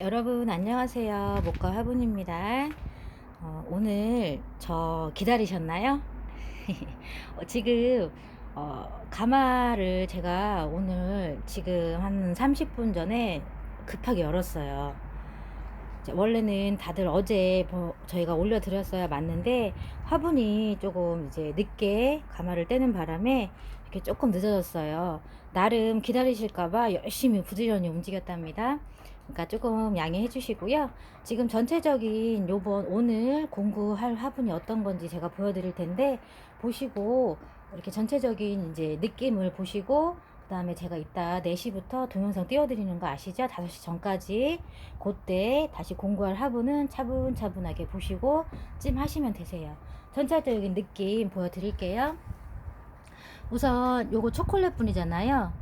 여러분 안녕하세요. 목과 화분입니다. 어, 오늘 저 기다리셨나요? 어, 지금 어, 가마를 제가 오늘 지금 한 30분 전에 급하게 열었어요. 원래는 다들 어제 뭐 저희가 올려드렸어야 맞는데 화분이 조금 이제 늦게 가마를 떼는 바람에 이렇게 조금 늦어졌어요. 나름 기다리실까봐 열심히 부지런히 움직였답니다 그러니까 조금 양해해 주시고요. 지금 전체적인 요번 오늘 공구할 화분이 어떤 건지 제가 보여드릴 텐데 보시고 이렇게 전체적인 이제 느낌을 보시고 그 다음에 제가 이따 4시부터 동영상 띄워드리는 거 아시죠? 5시 전까지 그때 다시 공구할 화분은 차분차분하게 보시고 찜 하시면 되세요. 전체적인 느낌 보여드릴게요. 우선 요거 초콜릿 분이잖아요.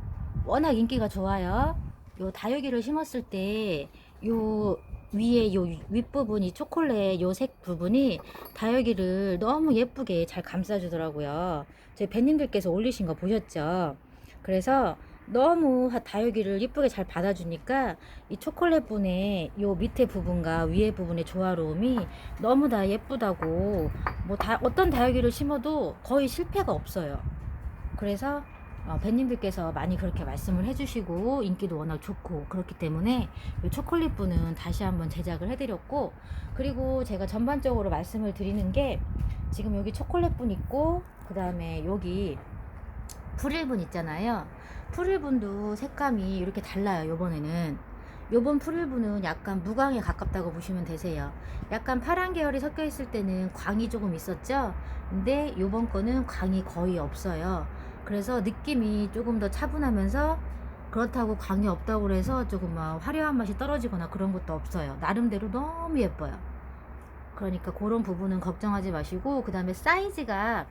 워낙 인기가 좋아요. 요 다육이를 심었을 때 요 위에 요 윗부분이 초콜릿 요 색 부분이 다육이를 너무 예쁘게 잘 감싸주더라고요. 제 밴님들께서 올리신 거 보셨죠? 그래서 너무 다육이를 예쁘게 잘 받아주니까 이 초콜릿 분의 요 밑에 부분과 위에 부분의 조화로움이 너무 다 예쁘다고 뭐 다 어떤 다육이를 심어도 거의 실패가 없어요. 그래서 어, 밴님들께서 많이 그렇게 말씀을 해주시고 인기도 워낙 좋고 그렇기 때문에 이 초콜릿 분은 다시 한번 제작을 해드렸고 그리고 제가 전반적으로 말씀을 드리는 게 지금 여기 초콜릿 분 있고 그 다음에 여기 프릴 분 있잖아요. 프릴 분도 색감이 이렇게 달라요 요번에는. 요번 프릴 분은 약간 무광에 가깝다고 보시면 되세요. 약간 파란 계열이 섞여 있을 때는 광이 조금 있었죠? 근데 요번 거는 광이 거의 없어요 그래서 느낌이 조금 더 차분하면서 그렇다고 광이 없다고 그래서 조금 막 화려한 맛이 떨어지거나 그런 것도 없어요. 나름대로 너무 예뻐요. 그러니까 그런 부분은 걱정하지 마시고 그 다음에 사이즈가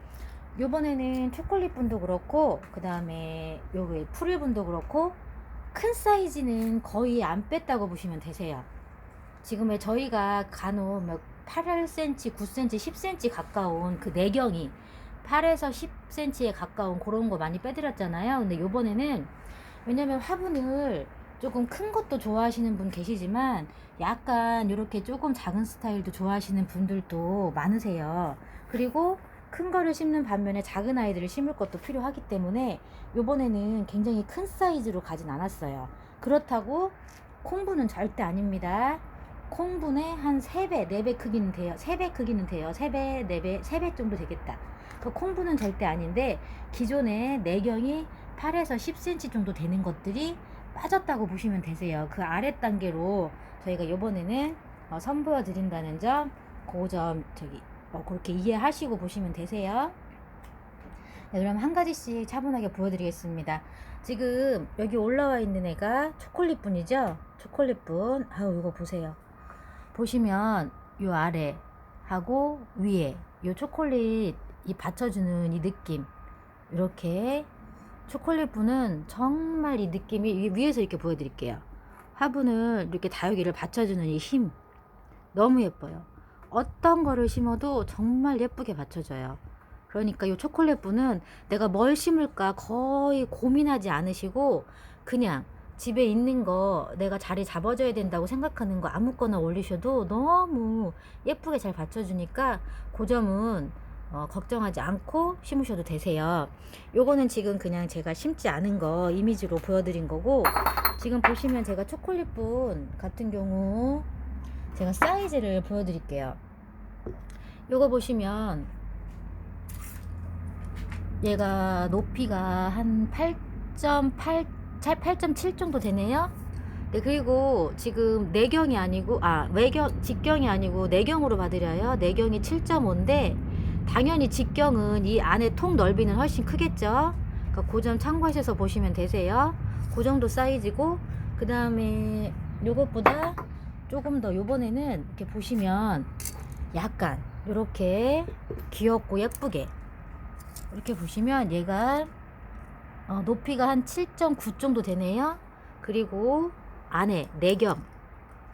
요번에는 초콜릿 분도 그렇고 그 다음에 여기 푸릴 분도 그렇고 큰 사이즈는 거의 안 뺐다고 보시면 되세요. 지금의 저희가 간혹 몇 8cm, 9cm, 10cm 가까운 그 내경이 8에서 10cm에 가까운 그런 거 많이 빼드렸잖아요. 근데 요번에는 왜냐면 화분을 조금 큰 것도 좋아하시는 분 계시지만 약간 이렇게 조금 작은 스타일도 좋아하시는 분들도 많으세요. 그리고 큰 거를 심는 반면에 작은 아이들을 심을 것도 필요하기 때문에 요번에는 굉장히 큰 사이즈로 가진 않았어요. 그렇다고 콩분은 절대 아닙니다. 콩분의 한 3배, 4배 크기는 돼요. 3배 크기는 돼요. 3배, 4배, 3배 정도 되겠다. 그 콩분은 절대 아닌데 기존에 내경이 8에서 10cm 정도 되는 것들이 빠졌다고 보시면 되세요. 그 아래 단계로 저희가 이번에는 어, 선보여 드린다는 점, 그 점 저기 어, 그렇게 이해하시고 보시면 되세요. 네, 그럼 한 가지씩 차분하게 보여드리겠습니다. 지금 여기 올라와 있는 애가 초콜릿 분이죠? 초콜릿 분. 아우 이거 보세요. 보시면 요 아래 하고 위에 요 초콜릿 이 받쳐주는 이 느낌 이렇게 초콜릿 분은 정말 이 느낌이 위에서 이렇게 보여드릴게요. 화분을 이렇게 다육이를 받쳐주는 이 힘 너무 예뻐요. 어떤 거를 심어도 정말 예쁘게 받쳐줘요. 그러니까 이 초콜릿 분은 내가 뭘 심을까 거의 고민하지 않으시고 그냥 집에 있는 거 내가 자리 잡아줘야 된다고 생각하는 거 아무거나 올리셔도 너무 예쁘게 잘 받쳐주니까 그 점은 어, 걱정하지 않고 심으셔도 되세요. 요거는 지금 그냥 제가 심지 않은 거 이미지로 보여드린 거고 지금 보시면 제가 초콜릿분 같은 경우 제가 사이즈를 보여드릴게요. 요거 보시면 얘가 높이가 한 8.8 8.7 정도 되네요. 네, 그리고 지금 내경이 아니고 아 외경 직경이 아니고 내경으로 받으려요. 내경이 7.5인데 당연히 직경은 이 안에 통 넓이는 훨씬 크겠죠. 그러니까 그 점 참고하셔서 보시면 되세요. 그 정도 사이즈고 그 다음에 요것보다 조금 더 요번에는 이렇게 보시면 약간 이렇게 귀엽고 예쁘게 이렇게 보시면 얘가 어, 높이가 한 7.9 정도 되네요. 그리고 안에 내경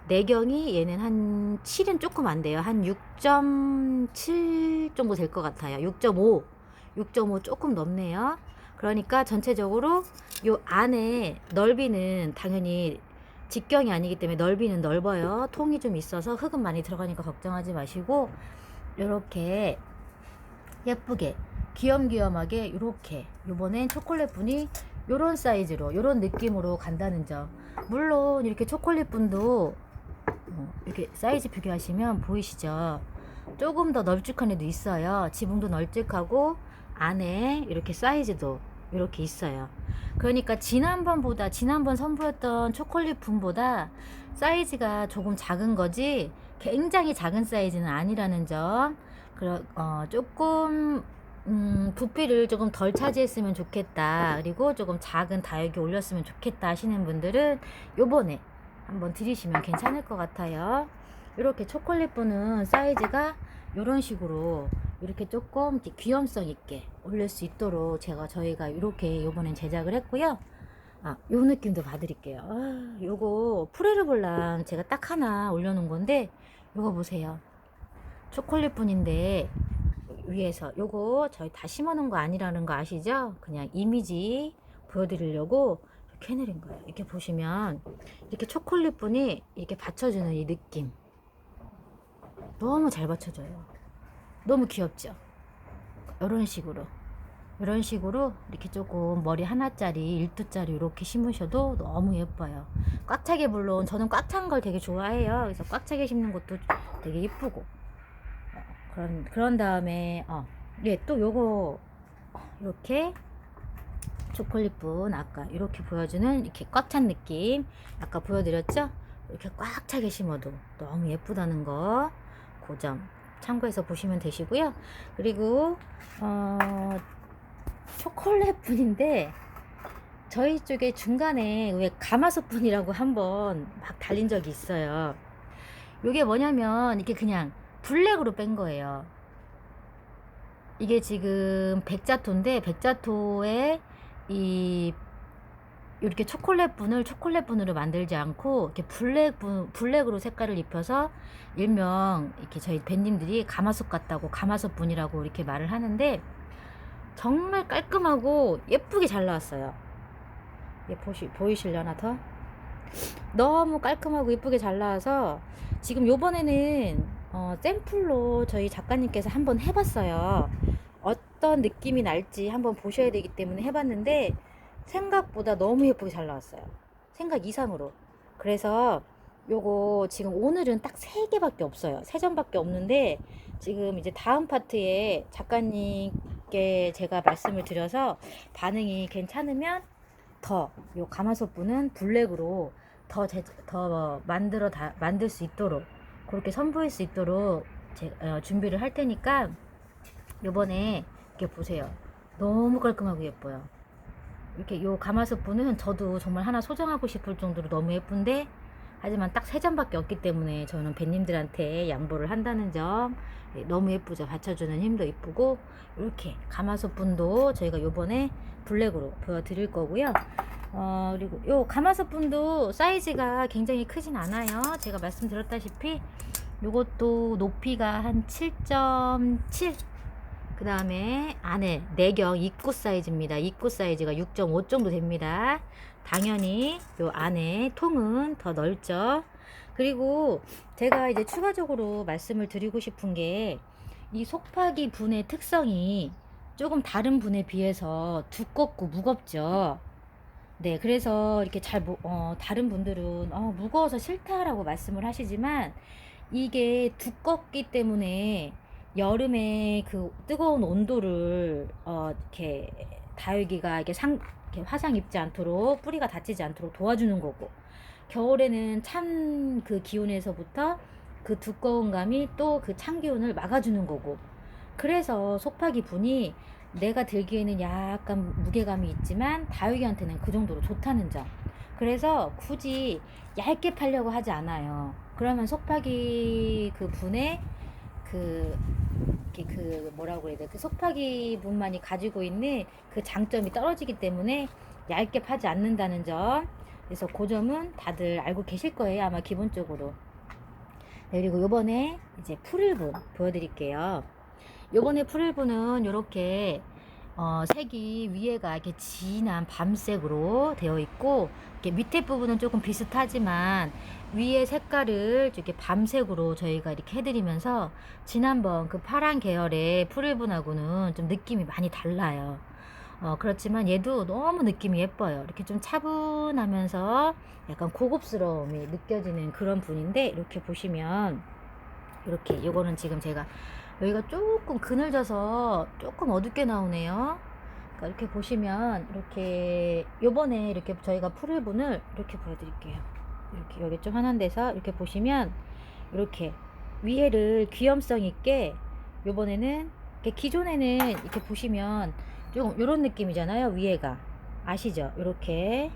내경이 얘는 한 7은 조금 안 돼요. 한 6.7 정도 될 것 같아요. 6.5, 6.5 조금 넘네요. 그러니까 전체적으로 요 안에 넓이는 당연히 직경이 아니기 때문에 넓이는 넓어요. 통이 좀 있어서 흙은 많이 들어가니까 걱정하지 마시고 이렇게 예쁘게 귀염귀염하게 이렇게 요번엔 초콜릿 분이 요런 사이즈로 요런 느낌으로 간다는 점 물론 이렇게 초콜릿 분도 어, 이렇게 사이즈 비교하시면 보이시죠? 조금 더 널찍한 애도 있어요. 지붕도 널찍하고 안에 이렇게 사이즈도 이렇게 있어요. 그러니까 지난번보다 지난번 선보였던 초콜릿 분보다 사이즈가 조금 작은 거지 굉장히 작은 사이즈는 아니라는 점. 그러, 어, 조금 음, 부피를 조금 덜 차지했으면 좋겠다. 그리고 조금 작은 다육이 올렸으면 좋겠다 하시는 분들은 요번에 한번 들이시면 괜찮을 것 같아요. 이렇게 초콜릿 분은 사이즈가 이런 식으로 이렇게 조금 귀염성 있게 올릴 수 있도록 제가 저희가 이렇게 요번엔 제작을 했고요. 아, 요 느낌도 봐드릴게요. 아, 요거 프레르볼랑 제가 딱 하나 올려놓은 건데 요거 보세요. 초콜릿 분인데 위에서 요거 저희 다 심어놓은 거 아니라는 거 아시죠? 그냥 이미지 보여드리려고 해내린 거예요. 이렇게 보시면 이렇게 초콜릿 분이 이렇게 받쳐주는 이 느낌 너무 잘 받쳐줘요. 너무 귀엽죠? 이런 식으로 이런 식으로 이렇게 조금 머리 하나짜리 1두짜리 이렇게 심으셔도 너무 예뻐요. 꽉 차게 물론 저는 꽉 찬 걸 되게 좋아해요. 그래서 꽉 차게 심는 것도 되게 예쁘고 그런 그런 다음에 어, 예, 또 요거 이렇게 초콜릿분 아까 이렇게 보여주는 이렇게 꽉 찬 느낌 아까 보여드렸죠? 이렇게 꽉 차게 심어도 너무 예쁘다는 거 고점 참고해서 보시면 되시고요. 그리고 어, 초콜릿 분인데 저희 쪽에 중간에 왜 가마솥 분이라고 한번 막 달린 적이 있어요. 이게 뭐냐면 이게 그냥 블랙으로 뺀 거예요. 이게 지금 백자토인데 백자토에 이 이렇게 초콜릿 분을 초콜릿 분으로 만들지 않고 이렇게 블랙 분 블랙으로 색깔을 입혀서 일명 이렇게 저희 밴님들이 가마솥 같다고 가마솥 분이라고 이렇게 말을 하는데 정말 깔끔하고 예쁘게 잘 나왔어요. 예, 보시 보이실려나 더? 너무 깔끔하고 예쁘게 잘 나와서 지금 요번에는 어, 샘플로 저희 작가님께서 한번 해봤어요. 어떤 느낌이 날지 한번 보셔야 되기 때문에 해봤는데 생각보다 너무 예쁘게 잘 나왔어요. 생각 이상으로. 그래서 요거 지금 오늘은 딱 세 개밖에 없어요. 세 점밖에 없는데 지금 이제 다음 파트에 작가님께 제가 말씀을 드려서 반응이 괜찮으면 더 요 가마솥 분은 블랙으로 더, 제, 더 만들어 다, 만들 수 있도록 그렇게 선보일 수 있도록 제, 어, 준비를 할 테니까 요번에 이렇게 보세요. 너무 깔끔하고 예뻐요. 이렇게 요 가마솥 분은 저도 정말 하나 소장하고 싶을 정도로 너무 예쁜데 하지만 딱세 잔밖에 없기 때문에 저는 배님들한테 양보를 한다는 점 예, 너무 예쁘죠. 받쳐주는 힘도 이쁘고 이렇게 가마솥 분도 저희가 요번에 블랙으로 보여드릴 거고요. 어, 그리고 요 가마솥 분도 사이즈가 굉장히 크진 않아요. 제가 말씀드렸다시피 요것도 높이가 한 7.7. 그 다음에 안에 내경 입구 사이즈입니다. 입구 사이즈가 6.5 정도 됩니다. 당연히 요 안에 통은 더 넓죠. 그리고 제가 이제 추가적으로 말씀을 드리고 싶은 게 이 속파기 분의 특성이 조금 다른 분에 비해서 두껍고 무겁죠. 네, 그래서 이렇게 잘, 모- 어, 다른 분들은, 어, 무거워서 싫다라고 말씀을 하시지만, 이게 두껍기 때문에 여름에 그 뜨거운 온도를, 어, 이렇게 다육이가 이게 상, 이렇게 화상 입지 않도록, 뿌리가 다치지 않도록 도와주는 거고, 겨울에는 찬 그 기온에서부터 그 두꺼운 감이 또 그 찬 기온을 막아주는 거고, 그래서 속파기 분이 내가 들기에는 약간 무게감이 있지만 다육이한테는 그 정도로 좋다는 점. 그래서 굳이 얇게 팔려고 하지 않아요. 그러면 속파기 그 분의 그, 이렇게 그 뭐라고 해야 돼? 그 속파기 분만이 가지고 있는 그 장점이 떨어지기 때문에 얇게 파지 않는다는 점. 그래서 그 점은 다들 알고 계실 거예요. 아마 기본적으로. 네, 그리고 요번에 이제 풀을 분 보여드릴게요. 요번에 풀일부는 이렇게 어, 색이 위에가 이렇게 진한 밤색으로 되어 있고 이렇게 밑에 부분은 조금 비슷하지만 위에 색깔을 이렇게 밤색으로 저희가 이렇게 해드리면서 지난번 그 파란 계열의 프릴분하고는 좀 느낌이 많이 달라요. 어, 그렇지만 얘도 너무 느낌이 예뻐요. 이렇게 좀 차분하면서 약간 고급스러움이 느껴지는 그런 분인데 이렇게 보시면 이렇게 요거는 지금 제가 여기가 조금 그늘져서 조금 어둡게 나오네요. 그러니까 이렇게 보시면 이렇게 요번에 이렇게 저희가 프릴분을 이렇게 보여드릴게요. 이렇게 여기 좀 환한 데서 이렇게 보시면 이렇게 위에를 귀염성 있게 요번에는 기존에는 이렇게 보시면 좀 이런 느낌이잖아요. 위에가 아시죠? 이렇게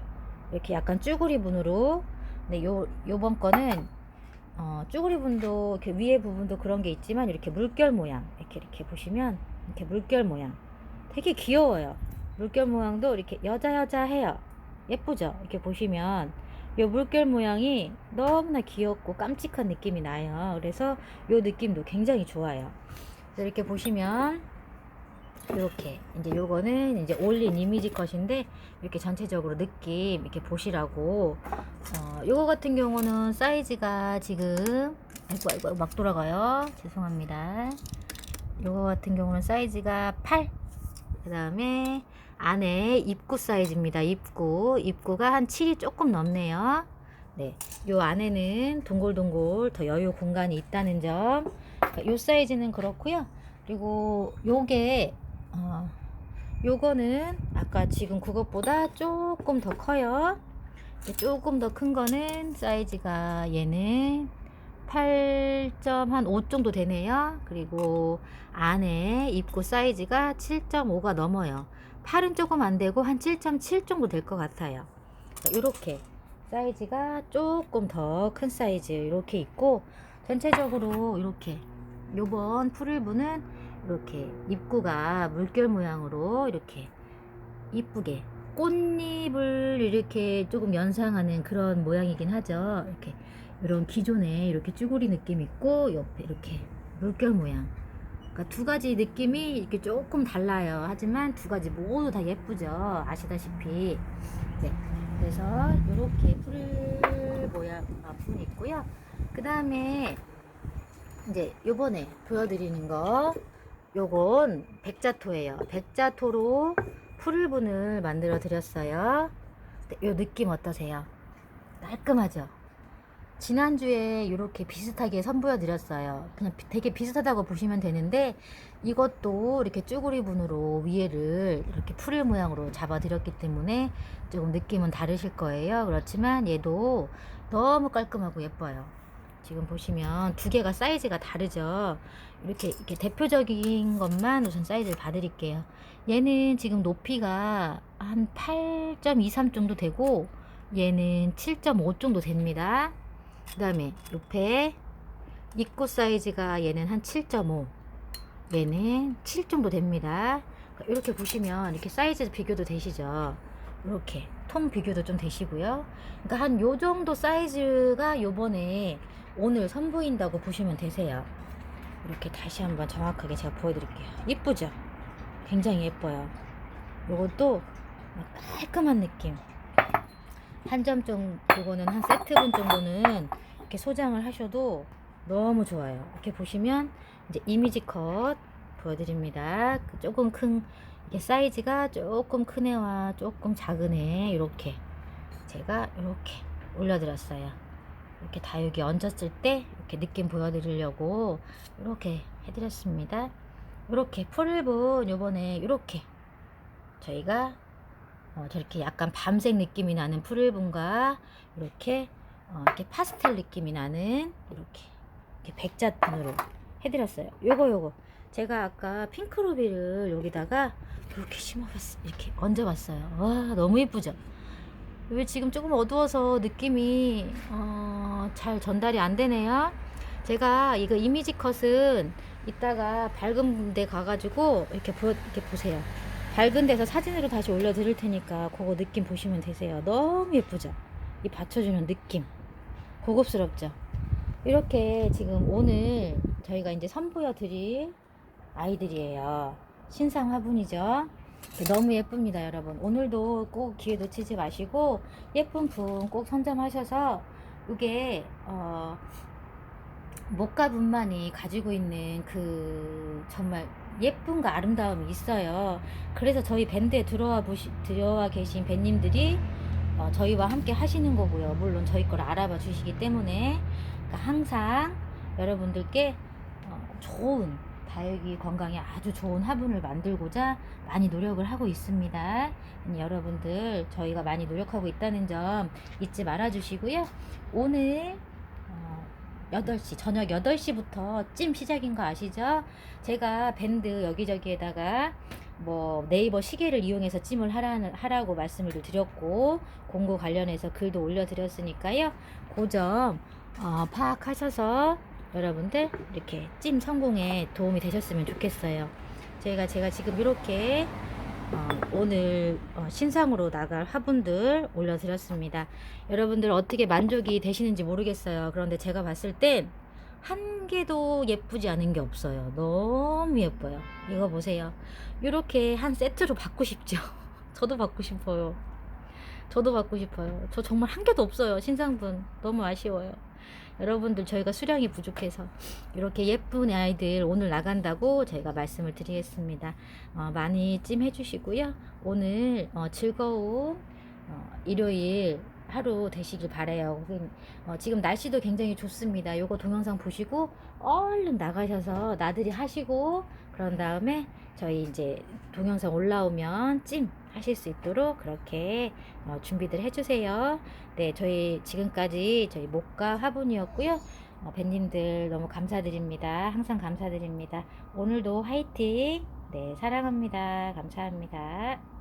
이렇게 약간 쭈구리 분으로 근데 요 요번 거는 어, 쭈구리 분도 이렇게 위에 부분도 그런 게 있지만 이렇게 물결 모양 이렇게 이렇게 보시면 이렇게 물결 모양 되게 귀여워요. 물결 모양도 이렇게 여자 여자 해요. 예쁘죠? 이렇게 보시면 이 물결 모양이 너무나 귀엽고 깜찍한 느낌이 나요. 그래서 이 느낌도 굉장히 좋아요. 이렇게 보시면 이렇게 이제 요거는 이제 올린 이미지 컷인데 이렇게 전체적으로 느낌 이렇게 보시라고. 어 요거 같은 경우는 사이즈가 지금 아이고 아이고 막 돌아가요. 죄송합니다. 요거 같은 경우는 사이즈가 8 그 다음에 안에 입구 사이즈입니다. 입구. 입구가 한 7이 조금 넘네요. 네, 요 안에는 동글동글 더 여유 공간이 있다는 점. 그러니까 요 사이즈는 그렇고요. 그리고 요게 어, 요거는 아까 지금 그것보다 조금 더 커요. 조금 더 큰 거는 사이즈가 얘는 8.5 정도 되네요. 그리고 안에 입구 사이즈가 7.5가 넘어요. 8은 조금 안 되고 한 7.7 정도 될 것 같아요. 이렇게 사이즈가 조금 더 큰 사이즈 이렇게 있고 전체적으로 이렇게 요번 프릴브는 이렇게 입구가 물결 모양으로 이렇게 이쁘게 꽃잎을 이렇게 조금 연상하는 그런 모양이긴 하죠. 이렇게 이런 기존에 이렇게 쭈구리 느낌 있고 옆에 이렇게 물결 모양. 그러니까 두 가지 느낌이 이렇게 조금 달라요. 하지만 두 가지 모두 다 예쁘죠. 아시다시피. 네. 그래서 이렇게 풀 모양 아, 분 있고요. 그 다음에 이제 요번에 보여드리는 거 요건 백자토예요. 백자토로 풀분을 만들어 드렸어요. 네, 요 느낌 어떠세요? 깔끔하죠? 지난주에 이렇게 비슷하게 선보여 드렸어요. 그냥 비- 되게 비슷하다고 보시면 되는데 이것도 이렇게 쭈구리 분으로 위에를 이렇게 풀일 모양으로 잡아 드렸기 때문에 조금 느낌은 다르실 거예요. 그렇지만 얘도 너무 깔끔하고 예뻐요. 지금 보시면 두 개가 사이즈가 다르죠. 이렇게 이렇게 대표적인 것만 우선 사이즈를 봐드릴게요. 얘는 지금 높이가 한 8.23 정도 되고 얘는 7.5 정도 됩니다. 그 다음에 옆에 입구 사이즈가 얘는 한 7.5 얘는 7 정도 됩니다. 이렇게 보시면 이렇게 사이즈 비교도 되시죠. 이렇게 통 비교도 좀 되시고요. 그러니까 한 요 정도 사이즈가 요번에 오늘 선보인다고 보시면 되세요. 이렇게 다시 한번 정확하게 제가 보여드릴게요. 이쁘죠? 굉장히 예뻐요. 요것도 막 깔끔한 느낌. 한 점 정도, 요거는 한 세트분 정도는 이렇게 소장을 하셔도 너무 좋아요. 이렇게 보시면 이제 이미지 컷 보여드립니다. 그 조금 큰 사이즈가 조금 큰 애와 조금 작은 애 이렇게 제가 이렇게 올려드렸어요. 이렇게 다 여기 얹었을 때 이렇게 느낌 보여드리려고 이렇게 해드렸습니다. 이렇게 풀분 요번에 이렇게 저희가 어, 저렇게 약간 밤색 느낌이 나는 풀분과 이렇게 어, 이렇게 파스텔 느낌이 나는 이렇게, 이렇게 백자톤으로 해드렸어요. 요거 요거 제가 아까 핑크루비를 여기다가 이렇게 심어봤어 이렇게 얹어봤어요. 와 너무 예쁘죠? 왜 지금 조금 어두워서 느낌이 어, 잘 전달이 안 되네요. 제가 이거 이미지 컷은 이따가 밝은 데 가가지고 이렇게 보 이렇게 보세요. 밝은 데서 사진으로 다시 올려드릴 테니까 그거 느낌 보시면 되세요. 너무 예쁘죠? 이 받쳐주는 느낌. 고급스럽죠? 이렇게 지금 오늘 저희가 이제 선보여 드릴 아이들이에요. 신상 화분이죠. 너무 예쁩니다, 여러분. 오늘도 꼭 기회 놓치지 마시고 예쁜 분 꼭 선점하셔서 이게 어, 목가분만이 가지고 있는 그 정말 예쁨과 아름다움이 있어요. 그래서 저희 밴드에 들어와 보시 들어와 계신 밴님들이 어, 저희와 함께 하시는 거고요. 물론 저희 걸 알아봐 주시기 때문에 그러니까 항상 여러분들께 어, 좋은 다육이 건강에 아주 좋은 화분을 만들고자 많이 노력을 하고 있습니다. 음, 여러분들 저희가 많이 노력하고 있다는 점 잊지 말아 주시고요. 오늘 어, 8시 저녁 8시부터 찜 시작인 거 아시죠? 제가 밴드 여기저기에다가 뭐 네이버 시계를 이용해서 찜을 하라는, 하라고 말씀을 드렸고 공고 관련해서 글도 올려드렸으니까요. 그점 어, 파악하셔서 여러분들 이렇게 찜 성공에 도움이 되셨으면 좋겠어요. 저희가 제가 지금 이렇게 어, 오늘 어, 신상으로 나갈 화분들 올려드렸습니다. 여러분들 어떻게 만족이 되시는지 모르겠어요. 그런데 제가 봤을 땐 한 개도 예쁘지 않은 게 없어요. 너무 예뻐요. 이거 보세요. 이렇게 한 세트로 받고 싶죠. 저도 받고 싶어요. 저도 받고 싶어요. 저 정말 한 개도 없어요. 신상분. 너무 아쉬워요. 여러분들 저희가 수량이 부족해서 이렇게 예쁜 아이들 오늘 나간다고 저희가 말씀을 드리겠습니다. 어, 많이 찜해 주시고요. 오늘 어, 즐거운 어, 일요일 하루 되시길 바래요. 그, 어, 지금 날씨도 굉장히 좋습니다. 요거 동영상 보시고 얼른 나가셔서 나들이 하시고 그런 다음에 저희 이제 동영상 올라오면 찜 하실 수 있도록 그렇게 어, 준비들 해주세요. 네, 저희 지금까지 저희 목과 화분이었고요. 어, 밴님들 너무 감사드립니다. 항상 감사드립니다. 오늘도 화이팅! 네, 사랑합니다. 감사합니다.